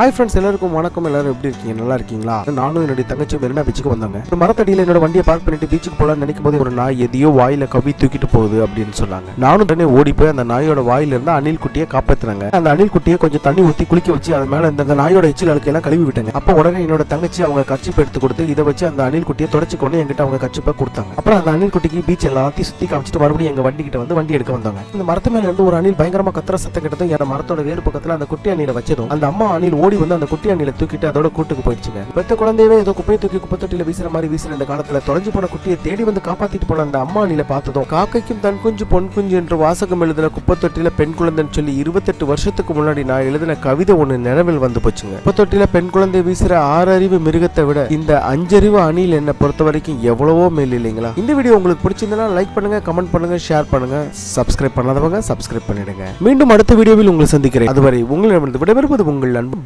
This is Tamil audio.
ஹாய் ஃப்ரெண்ட்ஸ் எல்லாருக்கும் வணக்கம். எல்லாரும் எப்படி இருக்கீங்க? நல்லா இருக்கீங்களா? நானும் என்னுடைய தங்கச்சி மெரினா பீச்சுக்கு வந்தாங்க. ஒரு மரத்தடியில் என்னோட வண்டியை பார்க் பண்ணிட்டு பீச்சுக்கு போலாம்னு நினைக்கும் போது ஒரு நாய் எதையோ வாயில கவி தூக்கிட்டு போகுது அப்படின்னு சொன்னாங்க. நானும் உடனே ஓடி போய் அந்த நாயோட வாயில இருந்து அணில் குட்டியை காப்பாத்துனாங்க. அந்த அணில் குட்டியை கொஞ்சம் தண்ணி ஊத்தி குளிக்க வச்சு அது மேல இந்த அந்த நாயோட எச்சில் அழுக்கையெல்லாம் கழுவி விட்டாங்க. அப்போ உடனே என்னோட தங்கச்சி அவங்க கச்சிப்பை எடுத்து கொடுத்து இதை வச்சு அந்த அணில் குட்டியை தொடச்சு கொண்டு என்கிட்ட அவங்க கச்சிப்பை கொடுத்தாங்க. அப்புறம் அந்த அணில் குட்டிக்கு பீச் எல்லாத்தையும் சுத்தி காமிச்சிட்டு மறுபடியும் எங்க வண்டி கிட்ட வந்து வண்டி எடுக்க வந்தாங்க. இந்த மரத்து மேல இருந்து ஒரு அணில் பயங்கரமா கத்துற சத்தம் கிட்டதும் என் மரத்தோட வேறு பக்கத்துல அந்த குட்டி அணில வச்சதும் அந்த அம்மா அணில் ஓடி வந்து அந்த குட்டி அணில தூக்கிட்டு அதோட கூட்டுக்கு போயிடுச்சுங்க. பெத்த குழந்தையவே ஏதோ குப்பையை தூக்கி குப்பை வீசுற மாதிரி வீசுற இந்த காலத்துல தொலைஞ்சு போன குட்டியை தேடி வந்து காப்பாத்திட்டு போன அந்த அம்மா அணில பார்த்ததும் காக்கைக்கும் தன் குஞ்சு பொன் குஞ்சு என்று வாசகம் எழுதின குப்பை தொட்டில பெண் குழந்தைன்னு சொல்லி இருபத்தெட்டு வருஷத்துக்கு முன்னாடி நான் எழுதின கவிதை ஒண்ணு நினைவில் வந்து போச்சுங்க. குப்பத்தொட்டியில பெண் குழந்தை வீசுற ஆறறிவு மிருகத்தை விட இந்த அஞ்சறிவு அணில் என்ன பொறுத்த வரைக்கும் எவ்வளவோ மேல் இல்லைங்களா? இந்த வீடியோ உங்களுக்கு பிடிச்சிருந்தனா லைக் பண்ணுங்க கமெண்ட் பண்ணுங்க ஷேர் பண்ணுங்க சப்ஸ்கிரைப் பண்ணாதவங்க சப்ஸ்கிரைப் பண்ணிடுங்க. மீண்டும் அடுத்த வீடியோவில் உங்களை சந்திக்கிறேன். அதுவரை உங்களிடமிருந்து விடைபெறுவது உங்கள் அன்பு